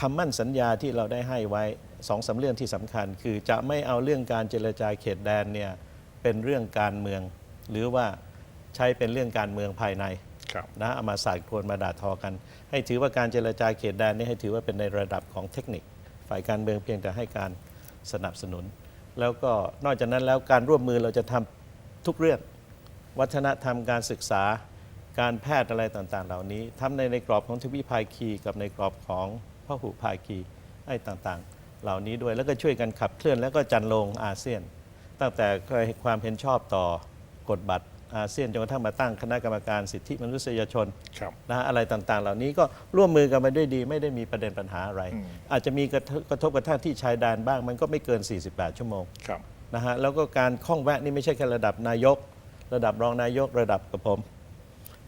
คำมั่นสัญญาที่เราได้ให้ไว้สองสามเรื่องที่สำคัญ คือจะไม่เอาเรื่องการเจรจาเขตแดนเนี่ยเป็นเรื่องการเมือง หรือว่าใช้เป็นเรื่องการเมืองภายในครับนะเอามาสาดโคลนมาด่าทอกัน ให้ถือว่าการเจรจาเขตแดนนี่ให้ถือว่าเป็นในระดับของเทคนิค ฝ่ายการเมืองเพียงแต่ให้การสนับสนุน แล้วก็นอกจากนั้นแล้วการร่วมมือเราจะทำทุกเรื่อง วัฒนธรรมการศึกษาการแพทย์อะไรต่างๆ เหล่านี้ทำในในกรอบของทวิภาคีกับในกรอบของพ หุภาคีไอ้ต่างๆ เหล่านี้ด้วยแล้วก็ช่วยกันขับเคลื่อนแล้วก็จันลงอาเซียน ตั้งแต่เคยความเห็นชอบต่อกฎบัตรอาเซียนจนกระทั่งมาตั้งคณะกรรมการสิทธิมนุษยชนครับนะฮะอะไรต่างๆ เหล่านี้ก็ร่วมมือกันมาด้วยดี ไม่ได้มีประเด็นปัญหาอะไรอืมอาจจะมีกระทบกระทบกระทั่งที่ชายแดนบ้างมันก็ไม่เกิน 48 ชั่วโมงครับนะฮะแล้วก็การข้องแวะนี่ไม่ใช่แค่ระดับนายก ระดับรองนายกระดับกับผม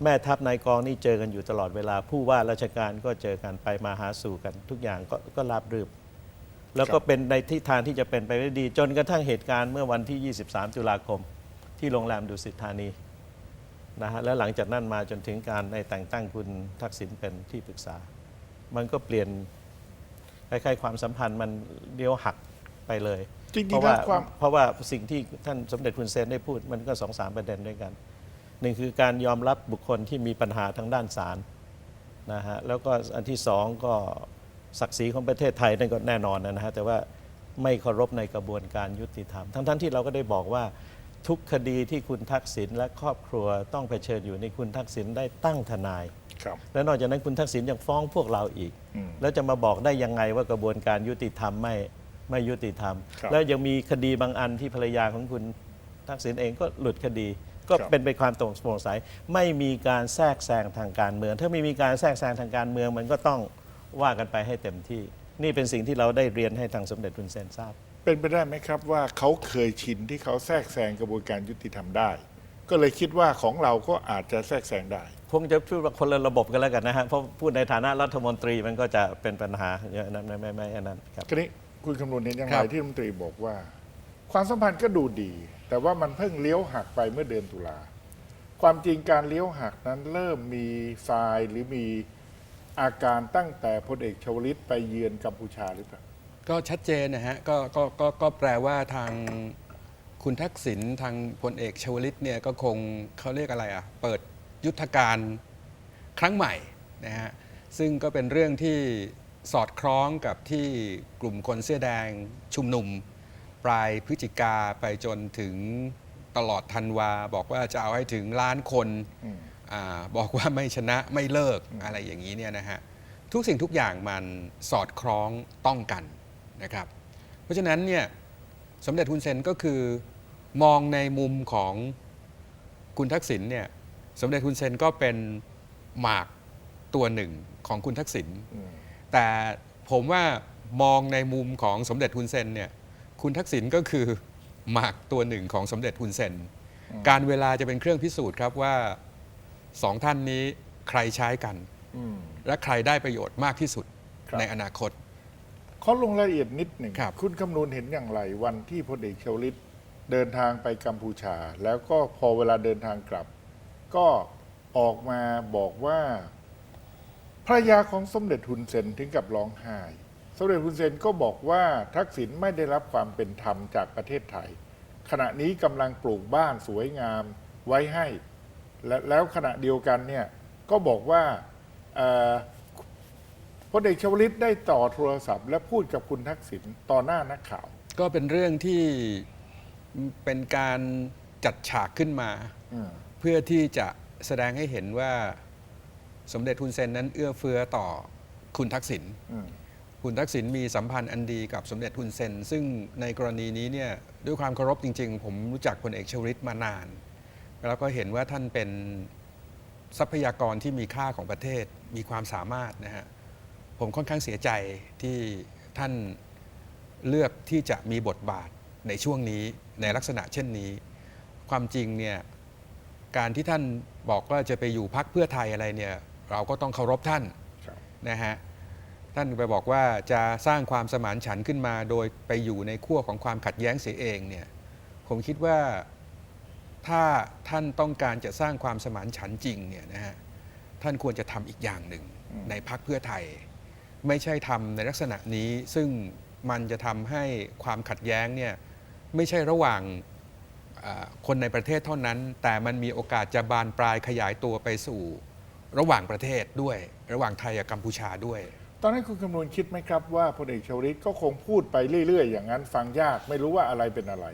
แม่ทัพนายกองนี่เจอกันอยู่ตลอดเวลา ผู้ว่าราชการก็เจอกันไปมาหาสู่กัน ทุกอย่างก็ก็ราบรื่นแล้วก็เป็นในทิศทางที่จะเป็นไปได้ดี จนกระทั่งเหตุการณ์เมื่อวันที่ 23 ตุลาคม ที่โรงแรมดุสิตธานีนะฮะแล้วหลังจากนั้นมาจนถึงการในแต่งตั้งคุณทักษิณเป็นที่ปรึกษา มันก็เปลี่ยนคล้ายๆความสัมพันธ์มันเลี้ยวหักไปเลย จริงๆเพราะว่าแล้วความ เพราะว่าสิ่งที่ท่านสมเด็จคุณเซนได้พูดมันก็สองสามประเด็นด้วยกัน หนึ่งคือการยอมรับบุคคลที่มีปัญหาทางด้านศาลนะฮะแล้วก็อันที่สองก็ศักดิ์ศรีของประเทศไทยนั่นก็แน่นอนนะฮะแต่ว่าไม่เคารพในกระบวนการยุติธรรม ทั้งๆที่เราก็ได้บอกว่าทุกคดีที่คุณทักษิณและครอบครัวต้องเผชิญอยู่ในคุณทักษิณได้ตั้งทนายครับและนอกจากนั้นคุณทักษิณยังฟ้องพวกเราอีกอืมแล้วจะมาบอกได้ยังไงว่ากระบวนการยุติธรรมไม่ไม่ยุติธรรมครับแล้วยังมีคดีบางอันที่ภรรยาของคุณทักษิณเองก็หลุดคดี ก็ครับเป็นไปความตรงโปร่งใสไม่มีการแทรกแซงทางการเมือง ถ้าไม่มีการแทรกแซงทางการเมืองมันก็ต้องว่ากันไปให้เต็มที่ นี่เป็นสิ่งที่เราได้เรียนให้ทางสมเด็จพระเซนทราบ เป็นไปได้ไหมครับว่าเขาเคยชินที่เขาแทรกแซงกระบวนการยุติธรรมได้ ก็เลยคิดว่าของเราก็อาจจะแทรกแซงได้คงจะพูดว่าคนละระบบกันแล้วกันนะฮะเพราะพูดในฐานะรัฐมนตรีมันก็จะเป็นปัญหาเยอะนะไม่ไม่ไม่อันนั้นครับ คราวนี้คุณคำนวณเห็นอย่างคไรรับที่รัฐมนตรีบอกว่า ความสัมพันธ์ก็ดูดี แต่ว่ามันเพิ่งเลี้ยวหักไปเมื่อเดือนตุลาความจริงการเลี้ยวหักนั้นเริ่มมีทรายหรือมีอาการตั้งแต่พลเอกชวลิตไปเยือนกัมพูชาหรือเปล่าก็ชัดเจนนะฮะก็ก็ก็ก็แปลว่าทางคุณทักษิณทางพลเอกชวลิตเนี่ยก็คงเขาเรียกอะไรอะเปิดยุทธการครั้งใหม่นะฮะซึ่งก็เป็นเรื่องที่สอดคล้องกับที่กลุ่มคนเสื้อแดงชุมนุม ปลายพฤศจิกาไปจนถึงตลอดธันวา บอกว่าจะเอาให้ถึงล้านคนอืมอาบอกว่าไม่ชนะไม่เลิกอะไรอย่างนี้เนี่ยนะฮะทุกสิ่งทุกอย่างมันสอดคล้องต้องกันนะครับ เพราะฉะนั้นเนี่ยสมเด็จทุนเซนก็คือมองในมุมของคุณทักษิณเนี่ยสมเด็จทุนเซนก็เป็นหมากตัวหนึ่งของคุณทักษิณอืมแต่ผมว่ามองในมุมของสมเด็จฮุนเซนเนี่ย คุณทักษิณก็คือหมากตัวหนึ่งของสมเด็จฮุนเซน การเวลาจะเป็นเครื่องพิสูจน์ครับว่าสองท่านนี้ใครใช้กันอืมและใครได้ประโยชน์มากที่สุดครับในอนาคตขอลงรายละเอียดนิดหนึ่งครับณคำนวณเห็นอย่างไร วันที่พลเอกชวลิตเดินทางไปกัมพูชา แล้วก็พอเวลาเดินทางกลับ ก็ออกมาบอกว่าภรรยาของสมเด็จฮุนเซนถึงกับร้องไห้ สมเด็จฮุนเซนก็บอกว่าทักษิณไม่ได้รับความเป็นธรรมจากประเทศไทย ขณะนี้กำลังปลูกบ้านสวยงามไว้ให้ และแล้วขณะเดียวกันเนี่ยก็บอกว่าเอ่อพลเอกชวลิตได้ต่อโทรศัพท์ และพูดกับคุณทักษิณต่อหน้านักข่าว ก็เป็นเรื่องที่เป็นการจัดฉากขึ้นมาอืมเพื่อที่จะแสดงให้เห็นว่าสมเด็จฮุนเซนนั้นเอื้อเฟื้อต่อคุณทักษิณอืม คุณทักษิณมีสัมพันธ์อันดีกับสมเด็จฮุนเซน ซึ่งในกรณีนี้เนี่ยด้วยความเคารพจริง ๆ ผมรู้จักพลเอกชวลิตมานาน แล้วก็เห็นว่าท่านเป็นทรัพยากรที่มีค่าของประเทศมีความสามารถนะฮะผมค่อนข้างเสียใจที่ท่านเลือกที่จะมีบทบาทในช่วงนี้ในลักษณะเช่นนี้ ความจริงเนี่ยการที่ท่านบอกว่าจะไปอยู่พักเพื่อไทยอะไรเนี่ยเราก็ต้องเคารพท่านครับนะฮะ ท่านไปบอกว่าจะสร้างความสมานฉันท์ขึ้นมาโดยไปอยู่ในขั้วของความขัดแย้งเสียเองเนี่ยผมคิดว่าถ้าท่านต้องการจะสร้างความสมานฉันท์จริงเนี่ยนะฮะท่านควรจะทำอีกอย่างหนึ่งในพักเพื่อไทย ไม่ใช่ทำในลักษณะนี้ซึ่งมันจะทำให้ความขัดแย้งเนี่ยไม่ใช่ระหว่างอ่าคนในประเทศเท่านั้น แต่มันมีโอกาสจะบานปลายขยายตัวไปสู่ ระหว่างประเทศด้วย ระหว่างไทยกับกัมพูชาด้วย ตอนนั้นคุณคำนวณคิดไหมครับว่าพลเอกชวลิตก็คงพูดไปเรื่อย ๆ อย่างนั้นฟังยากไม่รู้ว่าอะไรเป็นอะไร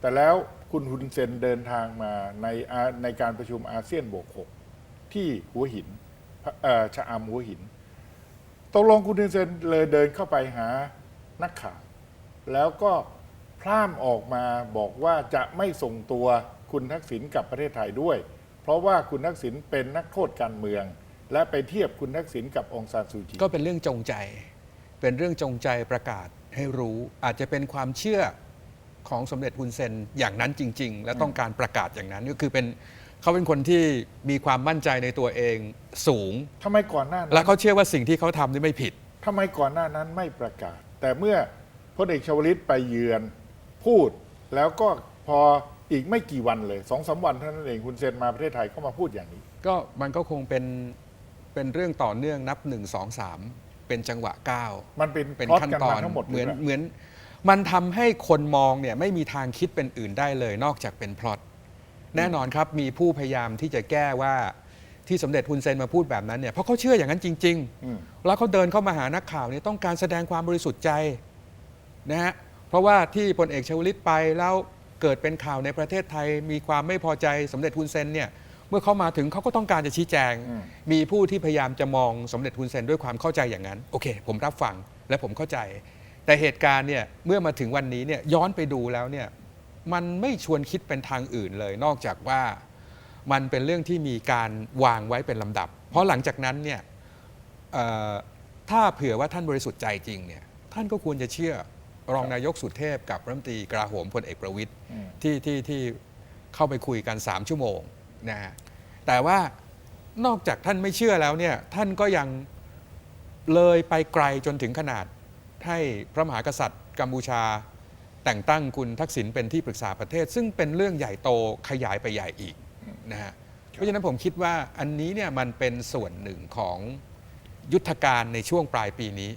แต่แล้วคุณฮุนเซนเดินทางมาในในการประชุมอาเซียนบวกหกที่หัวหินชะอำหัวหินตกลงคุณฮุนเซนเลยเดินเข้าไปหานักข่าวแล้วก็พร่ำออกมาบอกว่าจะไม่ส่งตัวคุณทักษิณกลับประเทศไทยด้วย เพราะว่าคุณทักษิณเป็นนักโทษการเมือง และไปเทียบคุณทักษิณกับองซานซูจีก็เป็นเรื่องจงใจ เป็นเรื่องจงใจประกาศให้รู้ อาจจะเป็นความเชื่อของสมเด็จฮุนเซนอย่างนั้นจริง ๆ และต้องการประกาศอย่างนั้นก็คือเป็นเขาเป็นคนที่มีความมั่นใจในตัวเองสูงทำไมก่อนหน้านั้และนเขาเชื่อว่าสิ่งที่เขาทำนี่ไม่ผิดทำไมก่อนหน้านั้นไม่ประกาศ แต่เมื่อพลเอกชวลิตไปเยือนพูดแล้วก็พออีกไม่กี่วันเลยสองสาวันเท่านั้นเองคุณเซนมาประเทศไทยก็มาพูดอย่างนี้ ก็มันก็คงเป็น เป็นเรื่องต่อเนื่องนับหนึ่งสองสามเป็นจังหวะก้าวมันเป็นเป็นพล็อตขั้นกันตอมานทั้งหมดเหมือนลยะเหมือน มันทำให้คนมองเนี่ยไม่มีทางคิดเป็นอื่นได้เลยนอกจากเป็นพล็อตแน่นอนครับมีผู้พยายามที่จะแก้ว่าที่สมเด็จฮุนเซนมาพูดแบบนั้นเนี่ยเพราะเขาเชื่ออย่างนั้นจริง อืมๆ แล้วเขาเดินเข้ามาหานักข่าวเนี่ยต้องการแสดงความบริสุทธิ์ใจนะฮะเพราะว่าที่พลเอกชวลิตไปแล้วเกิดเป็นข่าวในประเทศไทย มีความไม่พอใจสมเด็จฮุนเซนเนี่ย เมื่อเขามาถึงเขาก็ต้องการจะชี้แจงอืมมีผู้ที่พยายามจะมองสมเด็จฮุนเซนด้วยความเข้าใจอย่างนั้น โอเค ผมรับฟังและผมเข้าใจ แต่เหตุการณ์เนี่ยเมื่อมาถึงวันนี้เนี่ยย้อนไปดูแล้วเนี่ยมันไม่ชวนคิดเป็นทางอื่นเลย นอกจากว่ามันเป็นเรื่องที่มีการวางไว้เป็นลำดับ เพราะหลังจากนั้นเนี่ยเอ่อถ้าเผื่อว่าท่านบริสุทธิ์ใจจริงเนี่ยท่านก็ควรจะเชื่อรองนายกสุเทพกับรัฐมนตรีกลาโหมพลเอกประวิตยอืมที่ที่ที่เข้าไปคุยกัน 3 ชั่วโมง นะฮะแต่ว่านอกจากท่านไม่เชื่อแล้วเนี่ยท่านก็ยังเลยไปไกลจนถึงขนาด ให้พระมหากษัตริย์กัมพูชา แต่งตั้งคุณทักษิณเป็นที่ปรึกษาประเทศ ซึ่งเป็นเรื่องใหญ่โตขยายไปใหญ่อีกนะฮะเพราะฉะนั้นผมคิดว่าอันนี้เนี่ยมันเป็นส่วนหนึ่งของยุทธการในช่วงปลายปีนี้